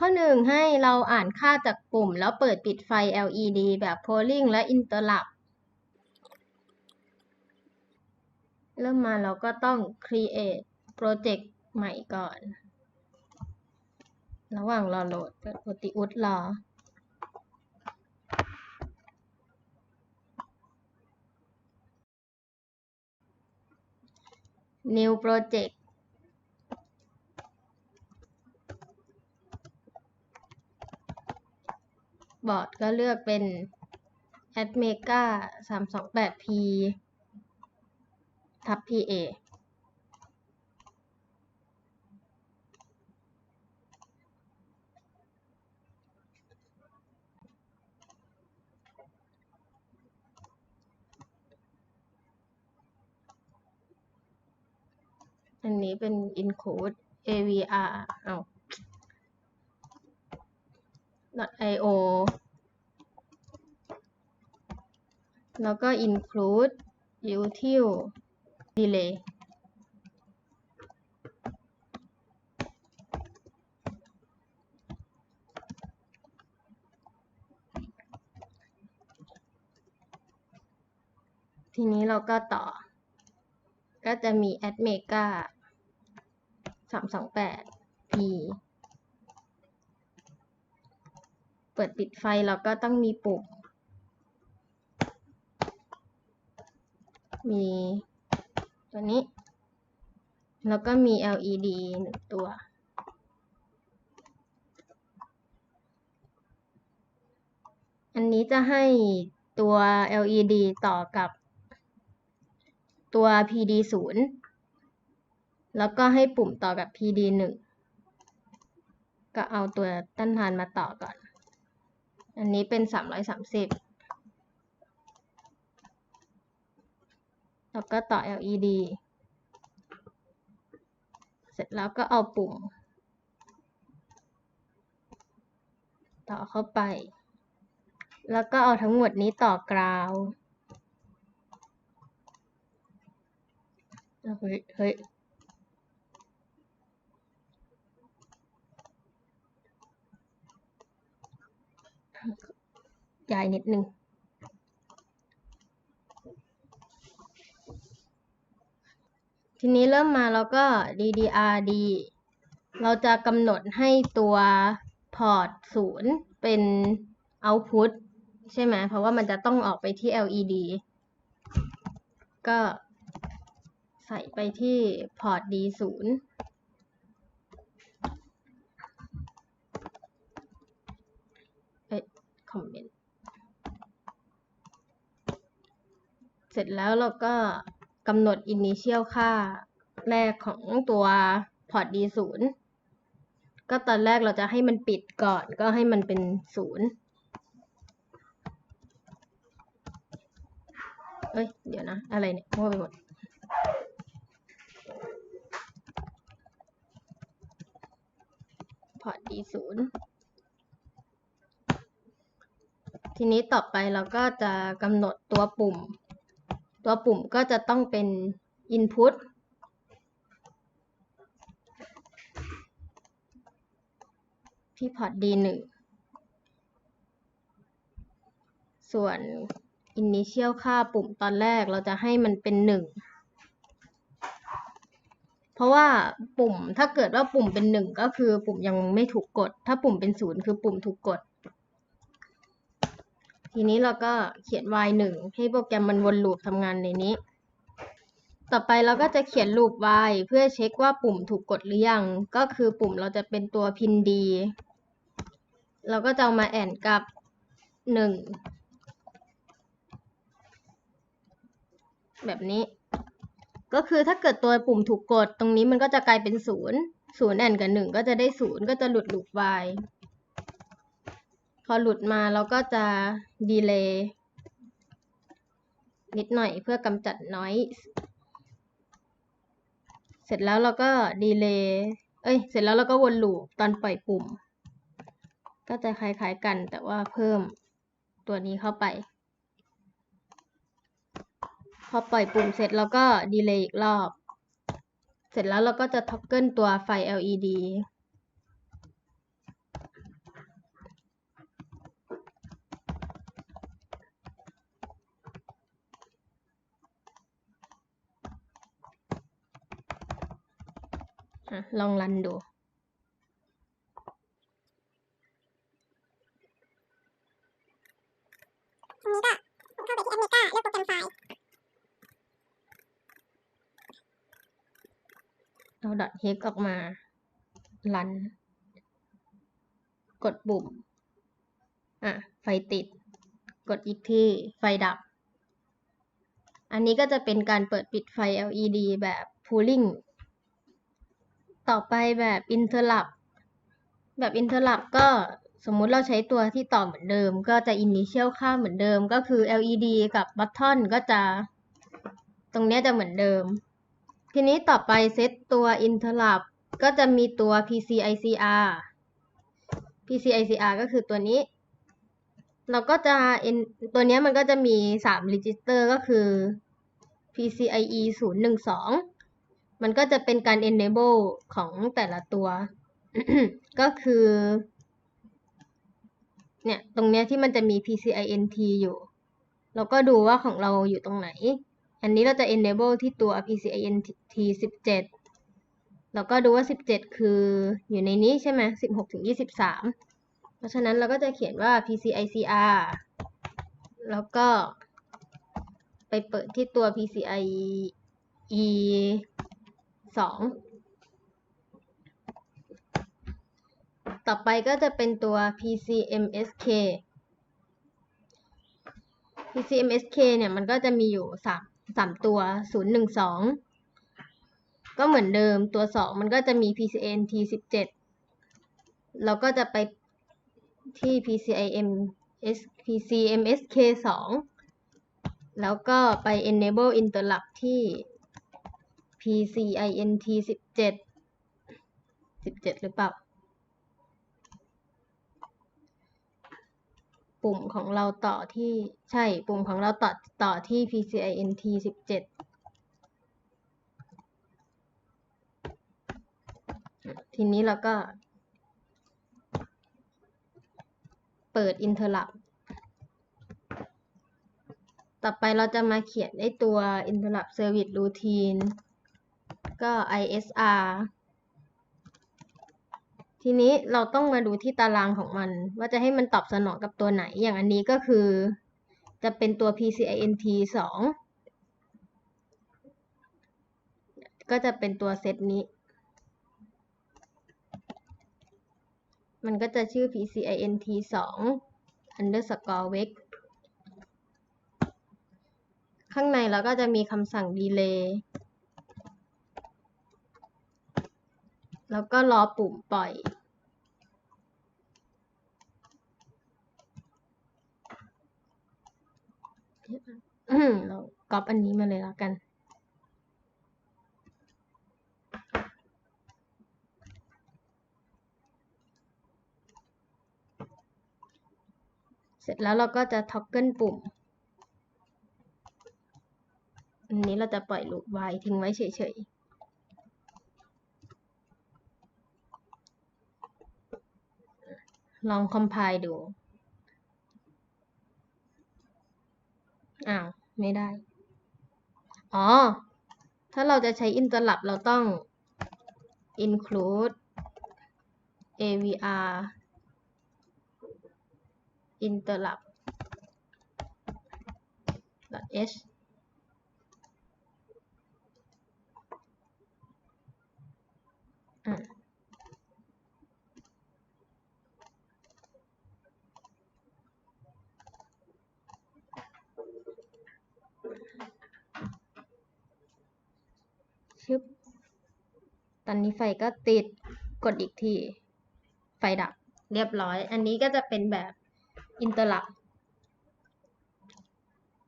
ข้อหนึ่งให้เราอ่านค่าจากปุ่ม แล้วเปิดปิดไฟ LED แบบ polling และ interrupt เริ่มมาเราก็ต้อง create project ใหม่ก่อน ระหว่างรอโหลดเปิดโปรติอุสรอ new project บอร์ดก็เลือกเป็น Admega 328p ทับ PA อันนี้เป็น include avr เอา .io แล้วก็ include util delay ทีนี้เราก็ต่อ ก็จะมี admega 328p ปิดปิดไฟเราก็ต้องมีปุ่ม มีตัวนี้ แล้วก็มี LED หนึ่งตัว อันนี้จะให้ตัว LED ต่อกับตัว PD 0แล้วก็ให้ปุ่มต่อกับ PD 1ก็เอาตัวต้านทานมาต่อก่อน อันนี้เป็น330แล้วก็ต่อ LED เสร็จแล้วก็เอาปุ่ม ต่อเข้าไป แล้วก็เอาทั้งหมดนี้ต่อกราวเฮ้ย เฮ้ย ย้ายนิดนึงทีนี้เริ่มมาเราก็ DDRD เราจะกำหนดให้ตัวพอร์ตศูนย์เป็น output ใช่ไหม เพราะว่ามันจะต้องออกไปที่ LED ก็ใส่ไปที่พอร์ต D0 เอ้ยคอมเมนต์ เส ร็จแล้วเราก็กำหนด initial ค่าแรกของตัวพอร์ต D0 ก็ตอนแรกเราจะให้มันปิดก่อนก็ให้มันเป็นศูนย์เอ้ย เดี๋ยวนะ อะไรเนี่ยมั่วไปหมดพอร์ต D0 ทีนี้ต่อไปเราก็จะกำหนดตัวปุ่ม ตัวปุ่มก็จะต้องเป็น input ที่พอร์ต D1 ส่วน initial ค่าปุ่มตอนแรกเราจะให้มันเป็น 1 เพราะว่าปุ่มถ้าเกิดว่าปุ่มเป็น 1 ก็คือปุ่มยังไม่ถูกกด ถ้าปุ่มเป็น 0 คือปุ่มถูกกด ทีนี้เราก็เขียน while 1ให้โปรแกรมมันวนลูปทำงานในนี้ ต่อไปเราก็จะเขียนลูป while เพื่อเช็คว่าปุ่มถูกกดหรือยัง ก็คือปุ่มเราจะเป็นตัวพิน D เราก็จะเอามาแอนกับ 1 แบบนี้ ก็คือถ้าเกิดตัวปุ่มถูกกดตรงนี้มันก็จะกลายเป็น 0 0แอนกับ 1 ก็จะได้ 0 ก็จะหลุดลูป while พอหลุดมาเราก็จะดีเลย์นิดหน่อยเพื่อกำจัด noise เสร็จแล้วเราก็ดีเลย์เอ้ย เสร็จแล้วเราก็วนลูปตอนปล่อยปุ่ม ก็จะคล้ายๆกันแต่ว่าเพิ่มตัวนี้เข้าไป พอปล่อยปุ่มเสร็จเราก็ดีเลย์อีกรอบ เสร็จแล้วเราก็จะท็อกเกิลตัวไฟ LED ลองรันดู ตรงนี้ก็ผมเข้าไปที่แอปเมกาเลือกโปรแกรมไฟล์ เอา .hex ออกมา รัน กดปุ่ม อะ ไฟติด กดอีกที่ ไฟดับ อันนี้ก็จะเป็นการเปิดปิดไฟ LED แบบ pooling ต่อไปแบบ interrupt แบบ interrupt ก็สมมุติเราใช้ตัวที่ต่อเหมือนเดิม ก็จะ initial ค่าเหมือนเดิม ก็คือ LED กับ button ก็จะ ตรงนี้จะเหมือนเดิม ทีนี้ต่อไปเซตตัว interrupt ก็จะมีตัว PCICR PCICR ก็คือตัวนี้ เราก็จะ ตัวนี้มันก็จะมี 3 register ก็คือ PCIe 012 มันก็จะเป็นการ enable ของแต่ละตัว ก็คือ เนี่ย ตรงเนี้ยที่มันจะมี PCINT อยู่ เราก็ดูว่าของเราอยู่ตรงไหน อันนี้เราจะ enable ที่ตัว PCINT 17แล้วก็ดูว่า 17 คืออยู่ในนี้ใช่ไหม16ถึง23 เพราะฉะนั้นเราก็จะเขียนว่า PCICR แล้วก็ไปเปิดที่ตัว PCIe 2ต่อไปก็จะเป็นตัว PCMSK PCMSK เนี่ยมันก็จะมีอยู่สามสามตัว 0 1 2 ก็เหมือนเดิมตัว 2 มันก็จะมี PCNT 17เราก็จะไปที่ PCIM S PCMSK 2แล้วก็ไป enable interrupt ที่ PCINT 17 17หรือเปล่า ปุ่มของเราต่อที่ใช่ปุ่มของเราต่อต่อที่ PCINT 17ทีนี้เราก็ เปิด interrupt ต่อไปเราจะมาเขียนไอตัว interrupt service routine ก็ ISR ทีนี้เราต้องมาดูที่ตารางของมัน ว่าจะให้มันตอบสนองกับตัวไหน อย่างอันนี้ก็คือ จะเป็นตัว PCINT 2 ก็จะเป็นตัวเซตนี้ มันก็จะชื่อ PCINT 2 underscore wake ข้างในเราก็จะมีคำสั่ง delay แล้วก็รอปุ่มปล่อย เราก๊อปอันนี้มาเลยแล้วกัน เสร็จแล้วเราก็จะท็อกเกิลปุ่ม อันนี้เราจะปล่อยลูปไว้ทิ้งไว้เฉยๆ ลองคอมไพล์ดู อ้าว ไม่ได้ อ๋อ ถ้าเราจะใช้ interrupt เราต้อง include avr interrupt h อะ ชึบ ตอนนี้ไฟก็ติด กดอีกที ไฟดับ เรียบร้อย อันนี้ก็จะเป็นแบบอินเตอร์ลัก